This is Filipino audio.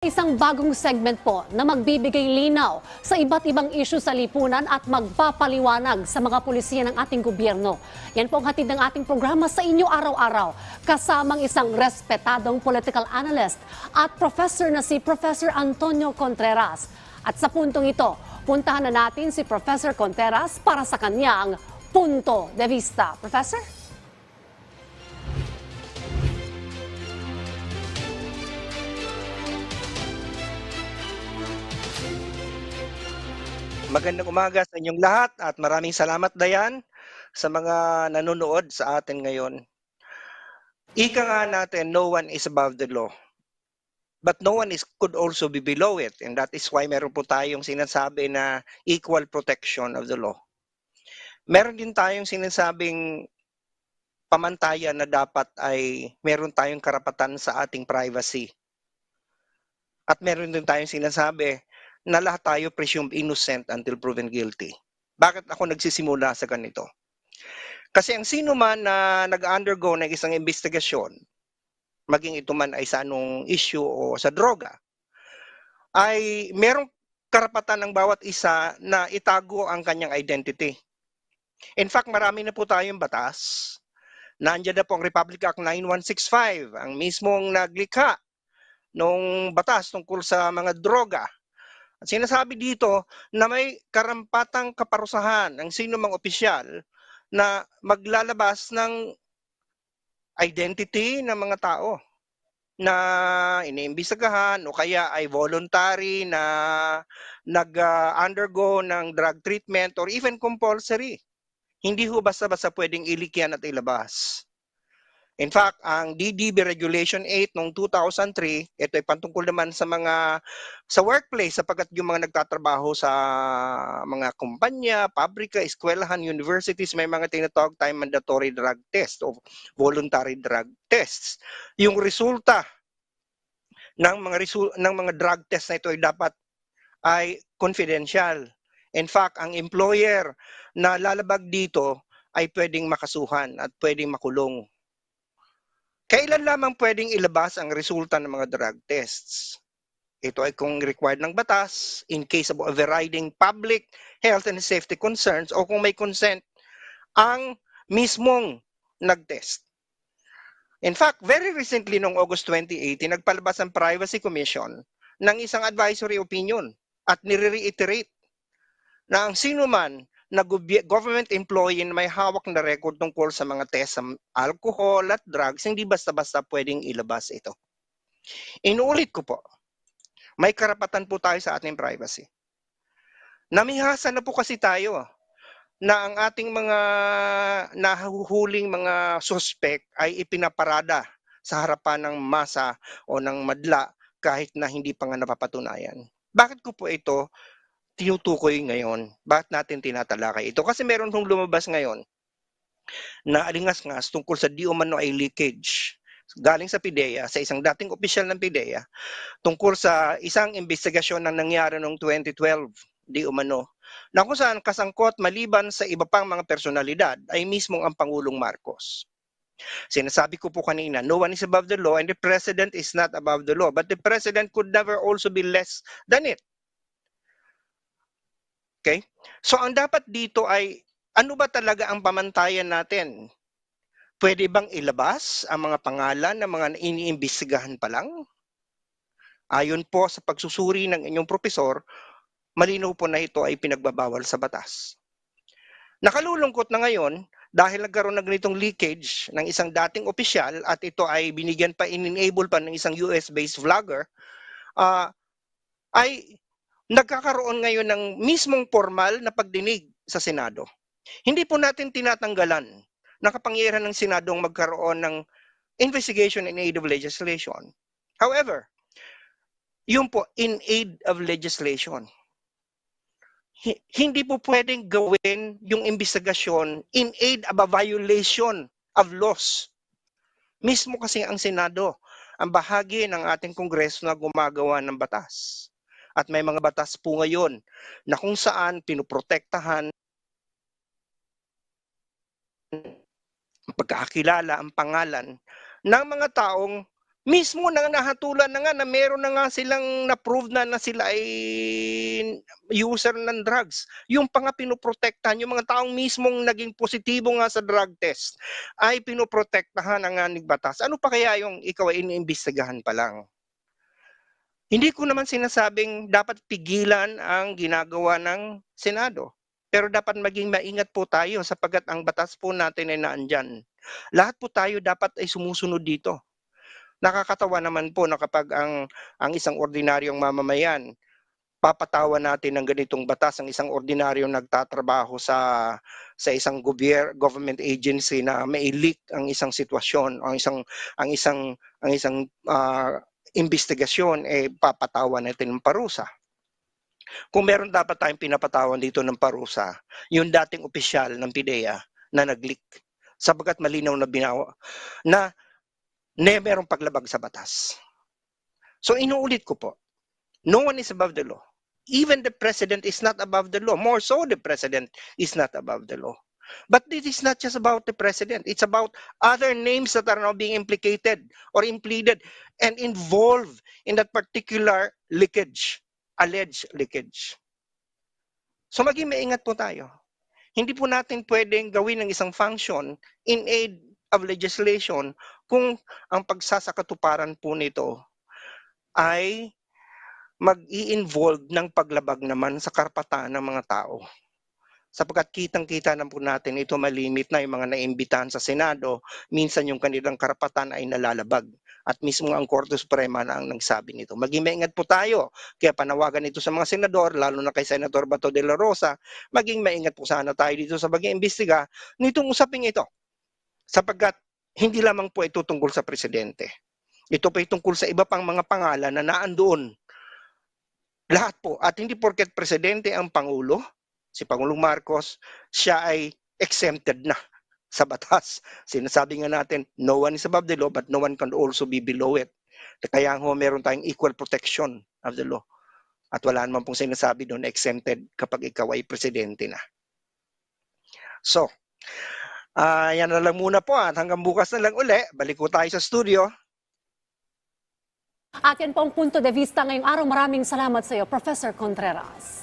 Isang bagong segment po na magbibigay linaw sa iba't ibang isyu sa lipunan at magpapaliwanag sa mga pulisya ng ating gobyerno. Yan po ang hatid ng ating programa sa inyo araw-araw. Kasamang isang respetadong political analyst at professor na si Professor Antonio Contreras. At sa puntong ito, puntahan na natin si Professor Contreras para sa kanyang punto de vista. Professor? Magandang umaga sa inyong lahat at maraming salamat Dayan sa mga nanonood sa atin ngayon. Ika nga natin, no one is above the law. But no one is could also be below it and that is why meron po tayong sinasabi na equal protection of the law. Meron din tayong sinasabing pamantayan na dapat ay meron tayong karapatan sa ating privacy. At meron din tayong sinasabi na lahat tayo presumed innocent until proven guilty. Bakit ako nagsisimula sa ganito? Kasi ang sino man na nag-undergo ng isang investigasyon, maging ito man ay sa anong issue o sa droga, ay merong karapatan ng bawat isa na itago ang kanyang identity. In fact, marami na po tayong batas. Nandiyan na po ang Republic Act 9165, ang mismong naglikha nung batas tungkol sa mga droga sinasabi dito na may karampatang kaparusahan ang sino mang opisyal na maglalabas ng identity ng mga tao na iniimbestigahan o kaya ay voluntary na nag-undergo ng drug treatment or even compulsory. Hindi ho basta-basta pwedeng ilikyan at ilabas. In fact, ang DDB Regulation 8 noong 2003, ito ay pantungkol naman sa mga sa workplace sapagkat yung mga nagtatrabaho sa mga kumpanya, pabrika, eskwelahan, universities, may mga tinatawag tayong mandatory drug test o voluntary drug tests. Yung resulta ng mga resu- ng mga drug test na ito ay dapat ay confidential. In fact, ang employer na lalabag dito ay pwedeng makasuhan at pwedeng makulong. Kailan lamang pwedeng ilabas ang resulta ng mga drug tests? Ito ay kung required ng batas, in case of overriding public health and safety concerns, o kung may consent ang mismong nag-test. In fact, very recently, noong August 2018, nagpalabas ang Privacy Commission ng isang advisory opinion at nire-reiterate na ang sino man na government employee na may hawak na record tungkol sa mga test sa alcohol at drugs, hindi basta-basta pwedeng ilabas ito. Inuulit ko po, may karapatan po tayo sa ating privacy. Namihasa na po kasi tayo na ang ating mga nahuhuling mga suspect ay ipinaparada sa harapan ng masa o ng madla kahit na hindi pa nga napapatunayan. Bakit ko po ito tinutukoy ngayon? Bakit natin tinatalakay ito? Kasi meron hong lumabas ngayon na alingas-ngas tungkol sa di umano ay leakage galing sa PIDEA, sa isang dating opisyal ng PIDEA, tungkol sa isang investigasyon na nangyari noong 2012, di umano, na kung saan kasangkot maliban sa iba pang mga personalidad ay mismong ang Pangulong Marcos. Sinasabi ko po kanina, no one is above the law and the president is not above the law, but the president could never also be less than it. Okay? So ang dapat dito ay ano ba talaga ang pamantayan natin? Pwede bang ilabas ang mga pangalan ng mga iniimbestigahan pa lang? Ayon po sa pagsusuri ng inyong profesor, malinaw po na ito ay pinagbabawal sa batas. Nakalulungkot na ngayon dahil nagkaroon ng ganitong leakage ng isang dating opisyal at ito ay binigyan pa, in-enable pa ng isang US-based vlogger, ah, ay nagkakaroon ngayon ng mismong formal na pagdinig sa Senado. Hindi po natin tinatanggalan ng kapangyarihan ng Senadong magkaroon ng investigation in aid of legislation. However, yun po, in aid of legislation. Hi- Hindi po pwedeng gawin yung investigasyon in aid of a violation of laws. Mismo kasi ang Senado, ang bahagi ng ating Kongreso na gumagawa ng batas. At may mga batas po ngayon na kung saan pinoprotektahan ang pagkakilala, ang pangalan ng mga taong Mismo na nahatulan na nga na meron na nga silang na-prove na na sila ay user ng drugs. Yung pa nga pinoprotektahan, yung mga taong mismong naging positibo nga sa drug test ay pinoprotektahan ang anig batas. Ano pa kaya yung ikaw ay iniimbestigahan pa lang? Hindi ko naman sinasabing dapat pigilan ang ginagawa ng Senado. Pero dapat maging maingat po tayo sapagkat ang batas po natin ay naandyan. Lahat po tayo dapat ay sumusunod dito nakakatawa naman po na kapag ang ang isang ordinaryong mamamayan papatawa natin ng ganitong batas ang isang ordinaryong nagtatrabaho sa sa isang gobyer, government agency na may leak ang isang sitwasyon ang isang ang isang ang isang ah, investigasyon eh papatawa natin ng parusa. Kung meron dapat tayong pinapatawan dito ng parusa, yung dating opisyal ng PIDEA na nag-leak sapagkat malinaw na binawa na never merong paglabag sa batas. So inuulit ko po, no one is above the law. Even the president is not above the law. More so, the president is not above the law. But this is not just about the president. It's about other names that are now being implicated or impleaded and involved in that particular leakage, alleged leakage. So maging maingat po tayo. Hindi po natin pwedeng gawin ng isang function in aid of legislation kung ang pagsasakatuparan po nito ay mag-i-involve ng paglabag naman sa karapatan ng mga tao. Sapagkat kitang-kita na po natin ito malimit na yung mga naimbitahan sa Senado, minsan yung kanilang karapatan ay nalalabag. At mismo ang Korte Suprema na ang nagsabi nito. Maging maingat po tayo. Kaya panawagan ito sa mga senador, lalo na kay Senator Bato de la Rosa, maging maingat po sana tayo dito sa pag-iimbestiga nitong usaping ito. Sapagkat hindi lamang po ito tungkol sa presidente. Ito pa tungkol sa iba pang mga pangalan na naandoon. Lahat po. At hindi porket presidente ang Pangulo, si Pangulong Marcos, siya ay exempted na sa batas. Sinasabi nga natin, no one is above the law, but no one can also be below it. Kaya ho, meron tayong equal protection of the law. At wala naman pong sinasabi doon exempted kapag ikaw ay presidente na. So, ah yan na lang muna po at hanggang bukas na lang uli. Balik ko tayo sa studio. At yan po ang punto de vista ngayong araw. Maraming salamat sa iyo, Professor Contreras.